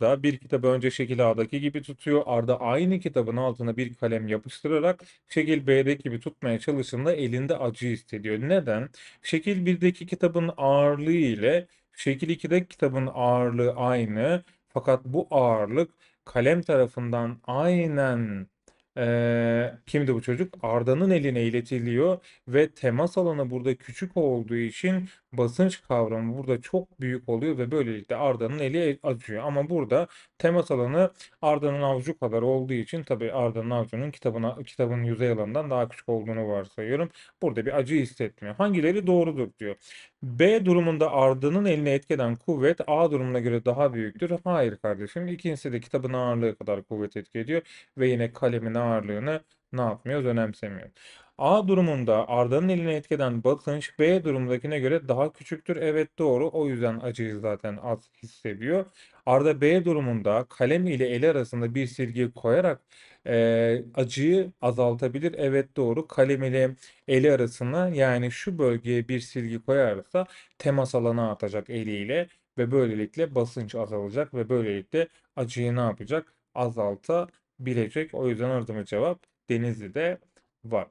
da bir kitabı önce şekil A'daki gibi tutuyor. Arda aynı kitabın altına bir kalem yapıştırarak şekil B'deki gibi tutmaya çalıştığında elinde acı hissediyor. Neden? Şekil 1'deki kitabın ağırlığı ile şekil 2'deki kitabın ağırlığı aynı. Fakat bu ağırlık kalem tarafından aynen eee, kimdi bu çocuk? Arda'nın eline iletiliyor ve temas alanı burada küçük olduğu için basınç kavramı burada çok büyük oluyor ve böylelikle Arda'nın eli acıyor. Ama burada temas alanı Arda'nın avucu kadar olduğu için tabii Arda'nın avucunun kitabına, kitabın yüzey alanından daha küçük olduğunu varsayıyorum. Burada bir acı hissetmiyor. Hangileri doğrudur diyor. B durumunda Arda'nın eline etkeden kuvvet A durumuna göre daha büyüktür. Hayır kardeşim. İkincisi de kitabın ağırlığı kadar kuvvet etki ediyor ve yine kalemin ağırlığını ne yapmıyoruz? Önemsemiyoruz. A durumunda Arda'nın eline etkeden basınç B durumundakine göre daha küçüktür. Evet doğru. O yüzden acıyı zaten az hissediyor. Arda B durumunda kalem ile eli arasında bir silgi koyarak eee, acıyı azaltabilir. Evet doğru. Kalem ile eli arasına yani şu bölgeye bir silgi koyarsa temas alanı artacak eliyle ve böylelikle basınç azalacak ve böylelikle acıyı ne yapacak? Azaltabilecek. O yüzden aradığımız cevap Denizli'de var.